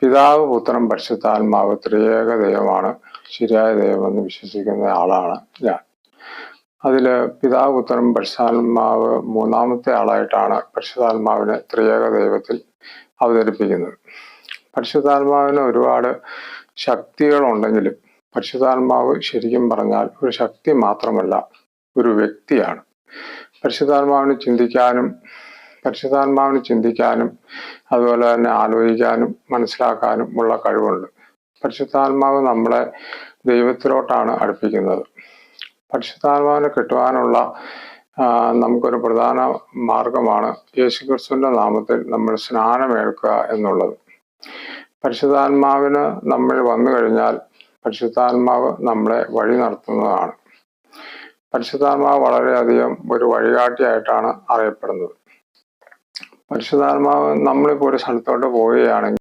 പിതാവ് പുത്രൻ പരിശുദ്ധാത്മാവ് ത്രിയേക ദൈവമാണ്. ശരിയായ ദൈവമെന്ന് വിശ്വസിക്കുന്ന ആളാണ് ഞാൻ. അതിൽ പിതാവ് പുത്രൻ പരിശുദ്ധാത്മാവ് മൂന്നാമത്തെ ആളായിട്ടാണ് പരിശുദ്ധാത്മാവിനെ ത്രിയേക ദൈവത്തിൽ അവതരിപ്പിക്കുന്നത്. പരിശുദ്ധാത്മാവിന് ഒരുപാട് ശക്തികളുണ്ടെങ്കിലും പരിശുദ്ധാത്മാവ് ശരിക്കും പറഞ്ഞാൽ ഒരു ശക്തി മാത്രമല്ല ഒരു വ്യക്തിയാണ്. പരിശുദ്ധാത്മാവിന് ചിന്തിക്കാനും പരിശുദ്ധാത്മാവിന് ചിന്തിക്കാനും അതുപോലെ തന്നെ ആലോചിക്കാനും മനസ്സിലാക്കാനും ഉള്ള കഴിവുണ്ട്. പരിശുദ്ധാത്മാവ് നമ്മളെ ദൈവത്തിലോട്ടാണ് അടുപ്പിക്കുന്നത്. പരിശുദ്ധാത്മാവിനെ കിട്ടുവാനുള്ള നമുക്കൊരു പ്രധാന മാർഗമാണ് യേശുക്രിസ്തുവിന്റെ നാമത്തിൽ നമ്മൾ സ്നാനമേൽക്കുക എന്നുള്ളത്. പരിശുദ്ധാത്മാവിന് നമ്മൾ വന്നു കഴിഞ്ഞാൽ പരിശുദ്ധാത്മാവ് നമ്മളെ വഴി നടത്തുന്നതാണ്. പരിശുദ്ധാത്മാവ് വളരെയധികം ഒരു വഴികാട്ടിയായിട്ടാണ് അറിയപ്പെടുന്നത്. പരിശുദ്ധാത്മാവ് നമ്മളിപ്പോൾ ഒരു സ്ഥലത്തോട്ട് പോവുകയാണെങ്കിൽ